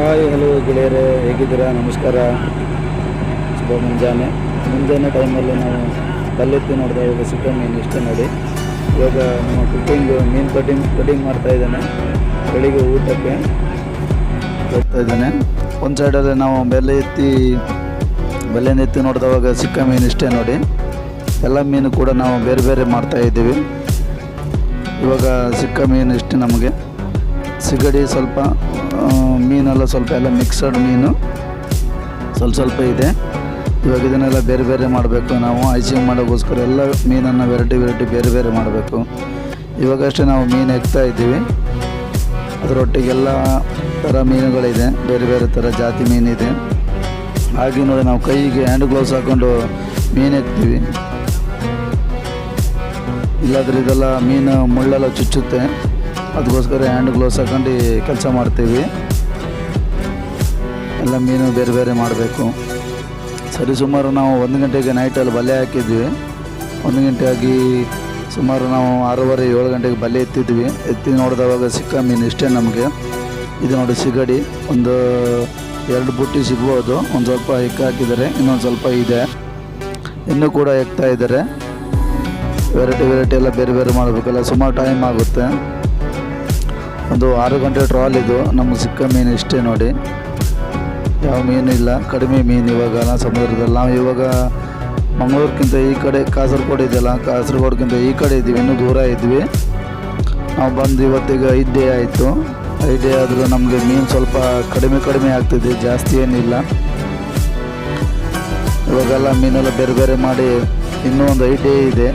Hi hello ಗೆಳೆಯರೇ, ಹೇಗಿದ್ದೀರಾ? ನಮಸ್ಕಾರ. ಶುಭ ಮುಂಜಾನೆ. ಮುಂಜಾನೆ ಟೈಮಲ್ಲಿ ನಾವು ಕಲ್ಲೆತ್ತಿ ನೋಡಿದೆ. ಇವಾಗ ಸಿಕ್ಕ ಮೀನು ಇಷ್ಟ ನೋಡಿ. ಇವಾಗ ನಮ್ಮ ಕುಕ್ಕಿಂಗ್ ಮೀನು ಕಟಿಂಗ್ ಕಟಿಂಗ್ ಮಾಡ್ತಾ ಇದ್ದಾನೆ. ಬೆಳಿಗ್ಗೆ ಊಟಕ್ಕೆ ಹೋಗ್ತಾ ಇದ್ದಾನೆ. ಒಂದು ಸೈಡಲ್ಲಿ ನಾವು ಬೆಲೆ ಎತ್ತಿ ಬೆಲೆ ಎತ್ತಿ ನೋಡಿದವಾಗ ಸಿಕ್ಕ ಮೀನು ಇಷ್ಟೇ ನೋಡಿ. ಎಲ್ಲ ಮೀನು ಕೂಡ ನಾವು ಬೇರೆ ಬೇರೆ ಮಾಡ್ತಾ ಇದ್ದೀವಿ. ಇವಾಗ ಸಿಕ್ಕ ಮೀನು ಇಷ್ಟೇ ನಮಗೆ. ಸಿಗಡಿ ಸ್ವಲ್ಪ ಮೀನೆಲ್ಲ ಸ್ವಲ್ಪ ಎಲ್ಲ ಮಿಕ್ಸಡ್ ಮೀನು. ಸ್ವಲ್ಪ ಸ್ವಲ್ಪ ಇದೆ. ಇವಾಗ ಇದನ್ನೆಲ್ಲ ಬೇರೆ ಬೇರೆ ಮಾಡಬೇಕು. ನಾವು ಐಸಿಂಗ್ ಮಾಡೋಕ್ಕೋಸ್ಕರ ಎಲ್ಲ ಮೀನನ್ನು ವೆರೈಟಿ ವೆರೈಟಿ ಬೇರೆ ಬೇರೆ ಮಾಡಬೇಕು. ಇವಾಗಷ್ಟೇ ನಾವು ಮೀನು ಎಕ್ತಾ ಇದ್ದೀವಿ. ಅದರೊಟ್ಟಿಗೆಲ್ಲ ಥರ ಮೀನುಗಳಿದೆ. ಬೇರೆ ಬೇರೆ ಥರ ಜಾತಿ ಮೀನಿದೆ. ಹಾಗೆ ನೋಡಿ ನಾವು ಕೈಗೆ ಹ್ಯಾಂಡ್ ಗ್ಲೌಸ್ ಹಾಕ್ಕೊಂಡು ಮೀನು ಎಕ್ತೀವಿ ಇಲ್ಲಾದ್ರೆ ಇದೆಲ್ಲ ಮೀನು ಮುಳ್ಳೆಲ್ಲ ಚುಚ್ಚುತ್ತೆ. ಅದಕ್ಕೋಸ್ಕರ ಹ್ಯಾಂಡ್ ಗ್ಲೌಸ್ ಹಾಕೊಂಡು ಕೆಲಸ ಮಾಡ್ತೀವಿ. ಎಲ್ಲ ಮೀನು ಬೇರೆ ಬೇರೆ ಮಾಡಬೇಕು. ಸರಿ, ಸುಮಾರು ನಾವು ಒಂದು ಗಂಟೆಗೆ ನೈಟಲ್ಲಿ ಬಲೆ ಹಾಕಿದ್ವಿ. ಒಂದು ಗಂಟೆ ಆಗಿ ಸುಮಾರು ನಾವು ಆರೂವರೆ, ಏಳು ಗಂಟೆಗೆ ಬಲೆ ಎತ್ತಿದ್ವಿ. ಎತ್ತಿ ನೋಡಿದವಾಗ ಸಿಕ್ಕ ಮೀನು ಇಷ್ಟೇ ನಮಗೆ. ಇದು ನೋಡಿ ಸಿಗಡಿ. ಒಂದು ಎರಡು ಬುಟ್ಟಿ ಸಿಗ್ಬೋದು. ಒಂದು ಸ್ವಲ್ಪ ಎಕ್ಕ ಹಾಕಿದ್ದಾರೆ ಇನ್ನೊಂದು ಸ್ವಲ್ಪ ಇದೆ. ಇನ್ನೂ ಕೂಡ ಎಕ್ತಾ ಇದ್ದಾರೆ. ವೆರೈಟಿ ವೆರೈಟಿ ಎಲ್ಲ ಬೇರೆ ಬೇರೆ ಮಾಡಬೇಕಲ್ಲ. ಸುಮಾರು ಟೈಮ್ ಆಗುತ್ತೆ. ಒಂದು ಆರು ಗಂಟೆ ಟ್ರಾಲ್ ಇದು. ನಮಗೆ ಸಿಕ್ಕ ಮೀನು ಇಷ್ಟೇ ನೋಡಿ. ಯಾವ ಮೀನು ಇಲ್ಲ. ಕಡಿಮೆ ಮೀನು ಇವಾಗ ಸಮುದ್ರದಲ್ಲಿ. ನಾವು ಇವಾಗ ಮಂಗಳೂರಿಗಿಂತ ಈ ಕಡೆ ಕಾಸರಗೋಡು ಇದೆಯಲ್ಲ ಕಾಸರಗೋಡ್ಗಿಂತ ಈ ಕಡೆ ಇದ್ದೀವಿ. ಇನ್ನೂ ದೂರ ಇದ್ವಿ. ನಾವು ಬಂದು ಇವತ್ತಿಗೆ ಐದು ಡೇ ಆಯಿತು. ಐದು ಡೇ ಆದರೂ ನಮಗೆ ಮೀನು ಸ್ವಲ್ಪ ಕಡಿಮೆ ಕಡಿಮೆ ಆಗ್ತಿದೆ. ಜಾಸ್ತಿ ಏನಿಲ್ಲ. ಇವಾಗೆಲ್ಲ ಮೀನೆಲ್ಲ ಬೇರೆ ಬೇರೆ ಮಾಡಿ ಇನ್ನೂ ಒಂದು ಐದು ಡೇ ಇದೆ.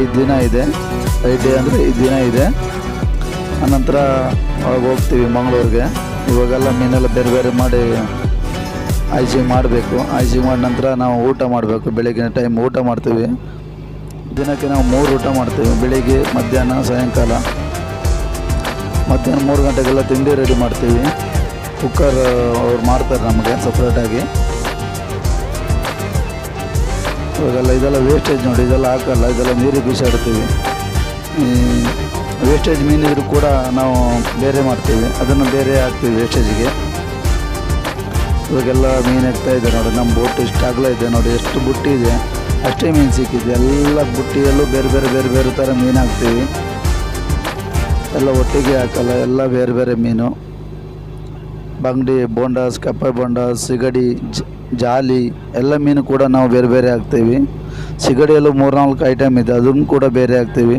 ಐದು ದಿನ ಇದೆ. ಐದು ಡೇ ಅಂದರೆ ಐದು ದಿನ ಇದೆ. ಆನಂತರ ಒಳಗೆ ಹೋಗ್ತೀವಿ ಮಂಗಳೂರಿಗೆ. ಇವಾಗೆಲ್ಲ ಮೀನೆಲ್ಲ ಬೇರೆ ಬೇರೆ ಮಾಡಿ ಐಜಿ ಮಾಡಬೇಕು. ಐಜಿ ಮಾಡಿದ ನಂತರ ನಾವು ಊಟ ಮಾಡಬೇಕು. ಬೆಳಗಿನ ಟೈಮ್ ಊಟ ಮಾಡ್ತೀವಿ. ದಿನಕ್ಕೆ ನಾವು ಮೂರು ಊಟ ಮಾಡ್ತೀವಿ. ಬೆಳಿಗ್ಗೆ, ಮಧ್ಯಾಹ್ನ, ಸಾಯಂಕಾಲ. ಮಧ್ಯಾಹ್ನ ಮೂರು ಗಂಟೆಗೆಲ್ಲ ತಿಂಡಿ ರೆಡಿ ಮಾಡ್ತೀವಿ. ಕುಕ್ಕರ್ ಅವ್ರು ಮಾಡ್ತಾರೆ ನಮಗೆ ಸಪ್ರೇಟಾಗಿ ಇವಾಗೆಲ್ಲ ಇದೆಲ್ಲ ವೇಸ್ಟೇಜ್ ನೋಡಿ, ಇದೆಲ್ಲ ಹಾಕಲ್ಲ, ಇದೆಲ್ಲ ನೀರಿಗೆ ಬಿಸಾಡ್ತೀವಿ. ವೇಸ್ಟೇಜ್ ಮೀನಿದ್ರು ಕೂಡ ನಾವು ಬೇರೆ ಮಾಡ್ತೀವಿ. ಅದನ್ನು ಬೇರೆ ಹಾಕ್ತೀವಿ ವೇಸ್ಟೇಜಿಗೆ ಇವಾಗೆಲ್ಲ ಮೀನು ಎತ್ತಾ ಇದೆ ನೋಡಿ ನಮ್ಮ ಬೋಟ್ ಇಷ್ಟು ಅಗಲ ಇದೆ ನೋಡಿ, ಎಷ್ಟು ಬುಟ್ಟಿ ಇದೆ. ಅಷ್ಟೇ ಮೀನು ಸಿಕ್ಕಿದೆ. ಎಲ್ಲ ಬುಟ್ಟಿಯಲ್ಲೂ ಬೇರೆ ಬೇರೆ ಬೇರೆ ಬೇರೆ ಥರ ಮೀನು ಹಾಕ್ತೀವಿ. ಎಲ್ಲ ಒಟ್ಟಿಗೆ ಹಾಕಲ್ಲ, ಎಲ್ಲ ಬೇರೆ ಬೇರೆ ಮೀನು. ಬಂಗಡಿ, ಬೋಂಡಾಸ್, ಕಪ್ಪೆ ಬೋಂಡಾಸ್, ಸಿಗಡಿ ಜಾಲಿ, ಎಲ್ಲ ಮೀನು ಕೂಡ ನಾವು ಬೇರೆ ಬೇರೆ ಹಾಕ್ತೀವಿ. ಸಿಗಡಿಯಲ್ಲೂ ಮೂರ್ನಾಲ್ಕು ಐಟಮ್ ಇದೆ, ಅದನ್ನು ಕೂಡ ಬೇರೆ ಹಾಕ್ತೀವಿ.